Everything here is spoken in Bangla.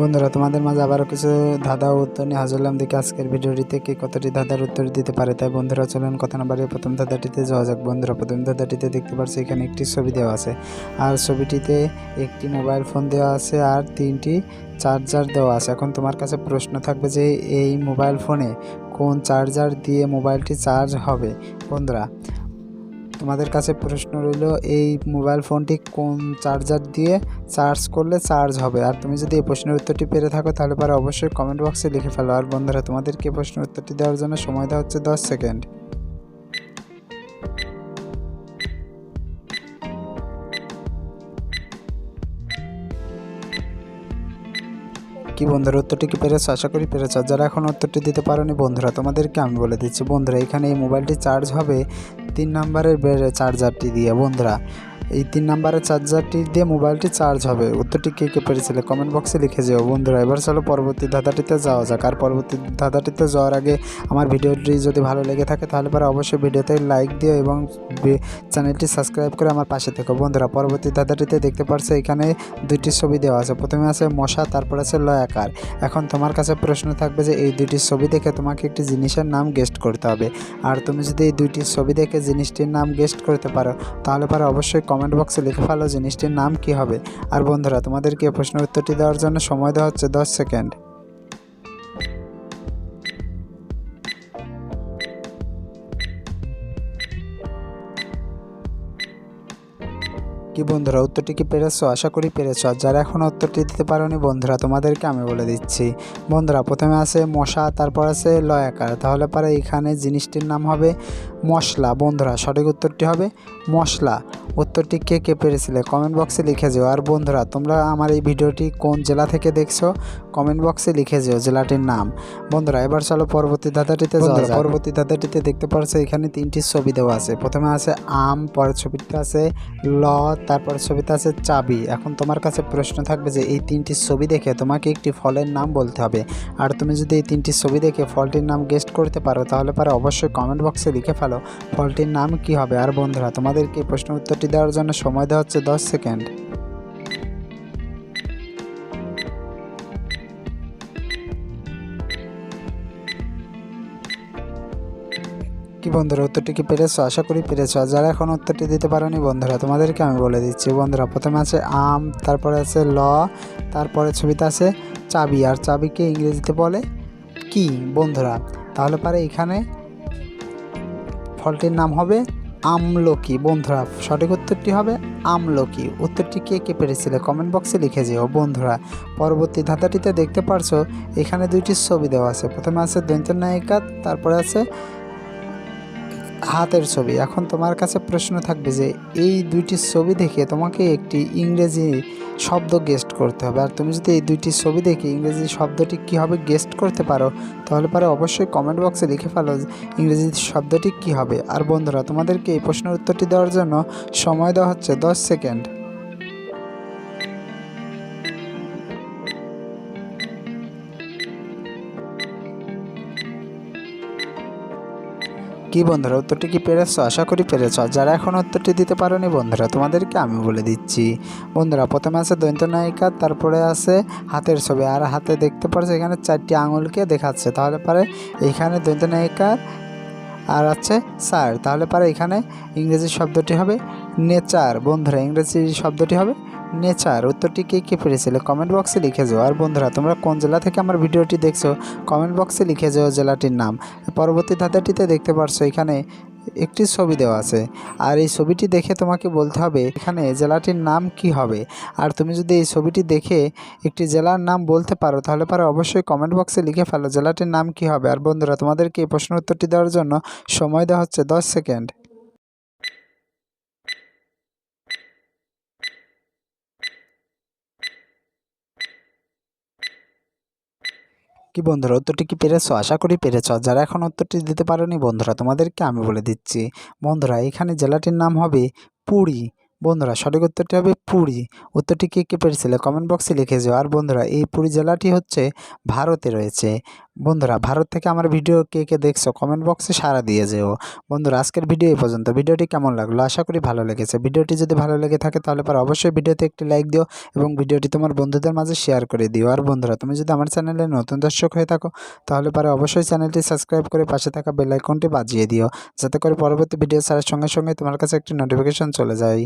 বন্ধুরা, তোমাদের মাঝে আবারও কিছু ধাঁধা উত্তর নিয়ে হাজির হলাম। দেখি আজকের ভিডিওটিতে কে কতটি ধাঁধার উত্তর দিতে পারে। তাই বন্ধুরা, চলুন কথা না বাড়িয়ে প্রথম ধাঁধাটিতে যাওয়া যাক। বন্ধুরা, প্রথম ধাঁধাটিতে দেখতে পাচ্ছি এখানে একটি ছবি দেওয়া আছে। আর ছবিটিতে একটি মোবাইল ফোন দেওয়া আছে আর তিনটি চার্জার দেওয়া আছে। এখন তোমার কাছে প্রশ্ন থাকবে যে, এই মোবাইল ফোনে কোন চার্জার দিয়ে মোবাইলটি চার্জ হবে? বন্ধুরা তোমাদের কাছে প্রশ্ন রইল, এই মোবাইল ফোনটি কোন চার্জার দিয়ে চার্জ করলে চার্জ হবে? আর তুমি যদি এই প্রশ্নের উত্তরটি পেরে থাকো, তাহলে পরে অবশ্যই কমেন্ট বক্সে লিখে ফেলো। আর বন্ধুরা, তোমাদেরকে প্রশ্নের উত্তরটি দেওয়ার জন্য সময় দেওয়া হচ্ছে দশ সেকেন্ড কি বন্ধুরা, উত্তরটি কি পেরেছ? আশা করি পেরেছ। যারা এখন উত্তরটি দিতে পারোনি বন্ধুরা, তোমাদেরকে আমি বলে দিচ্ছি, বন্ধুরা, এখানে এই মোবাইলটি চার্জ হবে তিন নাম্বারের বের- চার্জারটি দিয়ে, বন্ধুরা। এই তিন নম্বরের চার্জারটি দিয়ে মোবাইলটি চার্জ হবে। উত্তরটি কে কে পেরেছিলে? কমেন্ট বক্সে লিখে যেও। বন্ধুরা, এবার চলো পরবর্তী ধাঁধাটিতে যাওয়া যাক। আর পরবর্তী ধাঁধাটিতে যাওয়ার আগে আমার ভিডিওটি যদি ভালো লেগে থাকে, তাহলে পরে অবশ্যই ভিডিওতে লাইক দিও এবং চ্যানেলটি সাবস্ক্রাইব করে আমার পাশে থেকো। বন্ধুরা, পরবর্তী ধাঁধাটিতে দেখতে পারছ এখানে দুইটি ছবি দেওয়া আছে। প্রথমে আছে মশা, তারপর আছে লয়াকার। এখন তোমার কাছে প্রশ্ন থাকবে যে, এই দুইটি ছবি দেখে তোমাকে একটি জিনিসের নাম গেস্ট করতে হবে। আর তুমি যদি এই দুইটি ছবি দেখে জিনিসটির নাম গেস্ট করতে পারো, তাহলে পরে অবশ্যই কমেন্ট বক্সে লিখে ফেলো জিনিসটির নাম কি হবে। আর বন্ধুরা, তোমাদেরকে এই প্রশ্নের উত্তরটি দেওয়ার জন্য সময় দেওয়া হচ্ছে দশ সেকেন্ড। কি বন্ধুরা, উত্তরটি কি পেরেছ? আশা করি পেরেছ। আর যারা এখনও উত্তরটি দিতে পারোনি, বন্ধুরা, তোমাদেরকে আমি বলে দিচ্ছি। বন্ধুরা, প্রথমে আছে মশা, তারপর আছে লয়াকার। তাহলে পরে এখানে জিনিসটির নাম হবে মশলা বন্ধুরা সঠিক উত্তরটি হবে মশলা। উত্তরটি কে কে পেরেছিলে? কমেন্ট বক্সে লিখে যেও। আর বন্ধুরা তোমরা আমার এই ভিডিওটি কোন জেলা থেকে দেখছ কমেন্ট বক্সে লিখে যেও জেলাটির নাম। বন্ধুরা এবার চলো পরবর্তী ধাঁধাটিতে পরবর্তী ধাঁধাটিতে দেখতে পারছ এখানে তিনটি ছবি দেওয়া আছে। প্রথমে আছে আম পরের ছবিতে আছে ল তারপর ছবিতে আছে চাবি। এখন তোমার কাছে প্রশ্ন থাকবে যে এই তিনটি ছবি দেখে তোমাকে একটি ফলের নাম বলতে হবে। আর তুমি যদি এই তিনটি ছবি দেখে ফলটির নাম গেস্ট করতে পারো তাহলে পারে অবশ্যই কমেন্ট বক্সে লিখে ফেলো। ফলটির নাম কি হবে? আর বন্ধুরা, তোমাদেরকে প্রশ্ন উত্তরটি দেওয়ার জন্য সময় দেওয়া হচ্ছে দশ সেকেন্ড। কি বন্ধুরা, উত্তরটি কি পেরেছ? আশা করি পেরেছ। আর যারা এখন উত্তরটি দিতে পারোনি, বন্ধুরা, তোমাদেরকে আমি বলে দিচ্ছি। বন্ধুরা, প্রথমে আছে আম, তারপরে আছে ল, তারপরে ছবিতে আছে চাবি। আর চাবিকে ইংরেজিতে বলে কি? বন্ধুরা, তাহলে পারে এখানে ফলটির নাম হবে আমলকি। বন্ধুরা, সঠিক উত্তরটি হবে আমলকি। উত্তরটি কে কে পেরেছিলে? কমেন্ট বক্সে লিখে যেও। বন্ধুরা, পরবর্তী ধাঁধাটিতে দেখতে পারছ, এখানে দুইটি ছবি দেওয়া আছে। প্রথমে আছে দৈন্তের নায়িকা, তারপরে আছে হাতের ছবি। এখন তোমার কাছে প্রশ্ন থাকবে যে, এই দুইটি ছবি দেখে তোমাকে একটি ইংরেজি শব্দ গেস্ট করতে হবে। আর তুমি যদি এই দুইটি ছবি দেখে ইংরেজি শব্দটি কীভাবে হবে গেস্ট করতে পারো, তাহলে পরে অবশ্যই কমেন্ট বক্সে লিখে ফেলো ইংরেজি শব্দটি কী হবে। আর বন্ধুরা, তোমাদেরকে এই প্রশ্নের উত্তরটি দেওয়ার জন্য সময় দেওয়া হচ্ছে দশ সেকেন্ড। কি বন্ধুরা, উত্তরটি কি পেরেছ? আশা করি পেরেছ। যারা এখন উত্তরটি দিতে পারোনি বন্ধুরা, তোমাদেরকে আমি বলে দিচ্ছি। বন্ধুরা, প্রথমে আছে দৈন্ত নায়িকা তারপরে আছে হাতের ছবি। আর হাতে দেখতে পারছ, এখানে চারটি আঙুলকে দেখাচ্ছে। তাহলে পরে এইখানে দৈন্ত নায়িকা আর আছে স্যার। তাহলে পারে এখানে ইংরেজি শব্দটি হবে নেচার। বন্ধুরা, ইংরেজি শব্দটি হবে নেচার উত্তরটি কে কে পেরেছিলে? কমেন্ট বক্সে লিখে যাও। আর বন্ধুরা, তোমরা কোন জেলা থেকে আমার ভিডিওটি দেখছ, কমেন্ট বক্সে লিখে যাও জেলাটির নাম। পরবর্তী ধাঁধাটিতে দেখতে পারছ, এখানে একটি ছবি দেওয়া আছে। আর এই ছবিটি দেখে তোমাকে বলতে হবে, এখানে জেলাটির নাম কি হবে? আর তুমি যদি এই ছবিটি দেখে একটি জেলার নাম বলতে পারো, তাহলে পারো অবশ্যই কমেন্ট বক্সে লিখে ফেলো জেলাটির নাম কি হবে। আর বন্ধুরা, তোমাদেরকে এই প্রশ্ন উত্তরটি দেওয়ার জন্য সময় দেওয়া হচ্ছে দশ সেকেন্ড। কি বন্ধুরা উত্তরটি কি পেরেছ? আশা করি পেরেছ। যারা এখন উত্তরটি দিতে পারেনি, বন্ধুরা তোমাদেরকে আমি বলে দিচ্ছি। বন্ধুরা, এখানে জেলাটির নাম হবে পুরী। বন্ধুরা, সঠিক উত্তরটি হবে পুরী। উত্তরটি কে কে পেরেছিল? কমেন্ট বক্সে লিখে যাও। আর বন্ধুরা, এই পুরী জেলাটি হচ্ছে ভারতে রয়েছে। বন্ধুরা, ভারত থেকে আমার ভিডিও কে কে দেখছ কমেন্ট বক্সে সাড়া দিয়ে যেও। বন্ধুরা, আজকের ভিডিও এই পর্যন্ত। ভিডিওটি কেমন লাগল? আশা করি ভালো লেগেছে। ভিডিওটি যদি ভালো লেগে থাকে, তাহলে পর অবশ্যই ভিডিওতে একটি লাইক দিও এবং ভিডিওটি তোমার বন্ধুদের মাঝে শেয়ার করে দিও। আর বন্ধুরা, তুমি যদি আমার চ্যানেলে নতুন দর্শক হয়ে থাকো, তাহলে পরে অবশ্যই চ্যানেলটি সাবস্ক্রাইব করে পাশে থাকা বেল আইকনটি বাজিয়ে দিও, যাতে করে পরবর্তী ভিডিও ছাড়ার সঙ্গে সঙ্গে তোমার কাছে একটি নোটিফিকেশন চলে যায়।